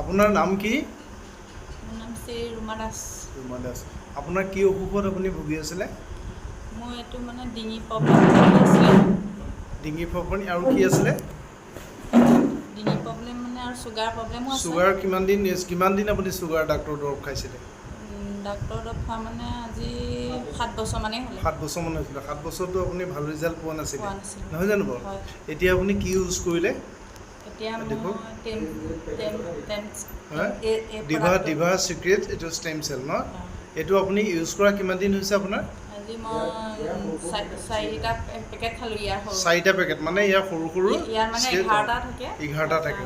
আপোনাৰ নাম কি? মোৰ নাম শ্ৰী ৰুমা দাস। ৰুমা দাস। আপোনাৰ কি অসুখত আপুনি ভুগি আছিলে? মোৰ এইটো মানে ডিঙি প্ৰব্লেম আছিলে। ডিঙি ফপনি আৰু কি আছিলে? ডিঙি প্ৰব্লেম মানে আৰু চুগাৰ প্ৰব্লেমো আছে। চুগাৰ কিমান দিন কিমান দিন আপুনি চুগাৰ ডাক্তৰৰ দৰৱ খাইছিলে? ডাক্তৰ দৰৱ খোৱা মানে আজি সাত বছৰমানেই হ'লে। সাত বছৰমান হৈছিলে। সাত বছৰতো আপুনি ভালো ৰিজাল্ট পোৱা নাছিলে। নহয় জানো বাৰু? এতিয়া আপুনি কি ইউজ কৰিলে? ডিভা ডিভা চিক্ৰেট এইটো ষ্টেম চেল ন? এইটো আপুনি ইউজ কৰা কিমান দিন হৈছে আপোনাৰ? চাৰিটা পেকেট মানে ইয়াৰ সৰু সৰু মানে এঘাৰটা থাকে।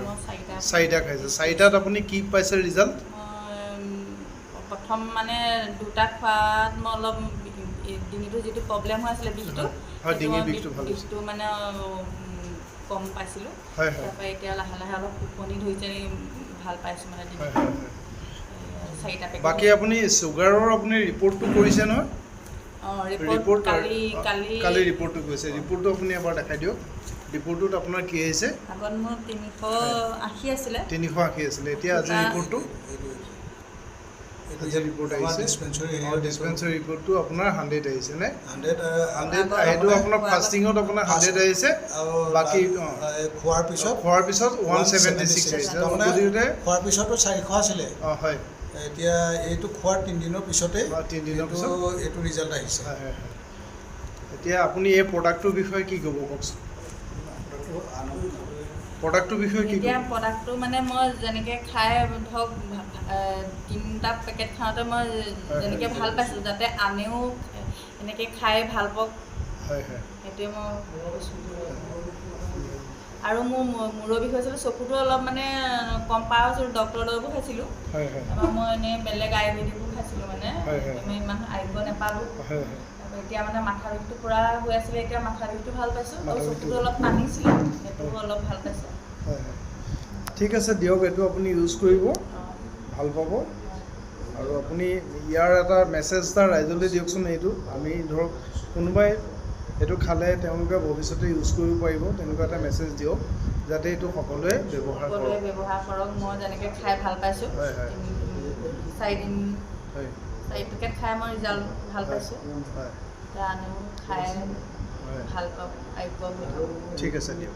চাৰিটা খাইছে। চাৰিটাত আপুনি কি পাইছে ৰিজাল্ট প্ৰথম মানে দুটা খোৱাত মই অলপ ডিঙিটো যিটো প্ৰব্লেম হৈ আছিলে বিষটো ডিঙিৰ বিষটো মানে কম পাইছিলোঁ। তাৰপৰা এতিয়া লাহে লাহে অলপ টোপনি ধৰিছে ভালো পাইছোঁ মানে চাৰিটা পেকেট বাকী আপুনি চুগাৰৰ আপুনি ৰিপৰ্টটো কৰিছে নহয়? অঁ ৰিপৰ্ট কালি কালি ৰিপৰ্টটো গৈছে ৰিপৰ্টটো আপুনি এবাৰ দেখাই দিয়ক। ৰিপৰ্টটোত আপোনাৰ কি আহিছে? আগত মোৰ তিনিশ আশী আছিলে। তিনিশ আশী আছিলে। এতিয়া আজি ৰিপৰ্টটো? ৰিপৰ্ট আহিছে ডিছপেঞ্চৰী অঁ ডিছপেঞ্চাৰী ৰিপৰ্টটো আপোনাৰ হাণ্ড্ৰেড আহিছে নে? হাণ্ড্ৰেড হাণ্ড্ৰেড সেইটো আপোনাৰ ফাষ্টিঙত আপোনাৰ হাণ্ড্ৰেড আহিছে আৰু বাকী। খোৱাৰ পিছত? খোৱাৰ পিছত ওৱান ছেভেণ্টি ছিক্স আহিছে। খোৱাৰ পিছতো চাৰিশ আছিলে। অঁ হয়। এতিয়া এইটো খোৱাৰ তিনিদিনৰ পিছতে তিনিদিনৰ পিছত? এইটো ৰিজাল্ট আহিছে। এতিয়া আপুনি এই প্ৰডাক্টটোৰ বিষয়ে কি ক'ব কওকচোন? প্ৰডাক্টটোৰ বিষয়ে কি এতিয়া প্ৰডাক্টটো মানে মই যেনেকৈ খাই ধৰক তিনিটা পেকেট খাওঁতে মই যেনেকৈ ভাল পাইছোঁ যাতে আনেও এনেকৈ খাই ভাল পাওক সেইটোৱে মই আৰু মোৰ মূৰৰ বিষ হৈছিলোঁ চকুটো অলপ মানে কম পাৰ হৈছিলোঁ ডক্টৰৰ দৰবো খাইছিলোঁ। তাৰপৰা মই এনেই বেলেগ আয়ুৰ্বেদিকো খাইছিলোঁ মানে। মই ইমান আৰোগ্য নাপালোঁ। এতিয়া মানে মাথা বিষটো পূৰা হৈ আছিলে এতিয়া মাথা বিষটো ভাল পাইছোঁ। আৰু চকুটো অলপ টানিছিলে সেইটোও অলপ ভাল পাইছোঁ। হয় হয়। ঠিক আছে দিয়ক এইটো আপুনি ইউজ কৰিব। ভাল পাব। আৰু আপুনি ইয়াৰ এটা মেছেজ এটা ৰাইজলৈ দিয়কচোন এইটো। আমি ধৰক কোনোবাই এইটো খালে তেওঁলোকে ভৱিষ্যতে ইউজ কৰিব পাৰিব তেনেকুৱা এটা মেছেজ দিয়ক যাতে এইটো সকলোৱে ব্যৱহাৰ কৰক। ব্যৱহাৰ কৰক। মই যেনেকৈ খাই ভাল পাইছোঁ। হয়, হয়। তিনি- চাৰিদিন হয়। চাৰি পেকেট খাই মই ৰিজাল্ট ভাল পাইছোঁ। হয়। এতিয়া আনেও খাই হয়। ভাল পাওক আৰোগ্য হৈ থাকক ঠিক আছে দিয়ক।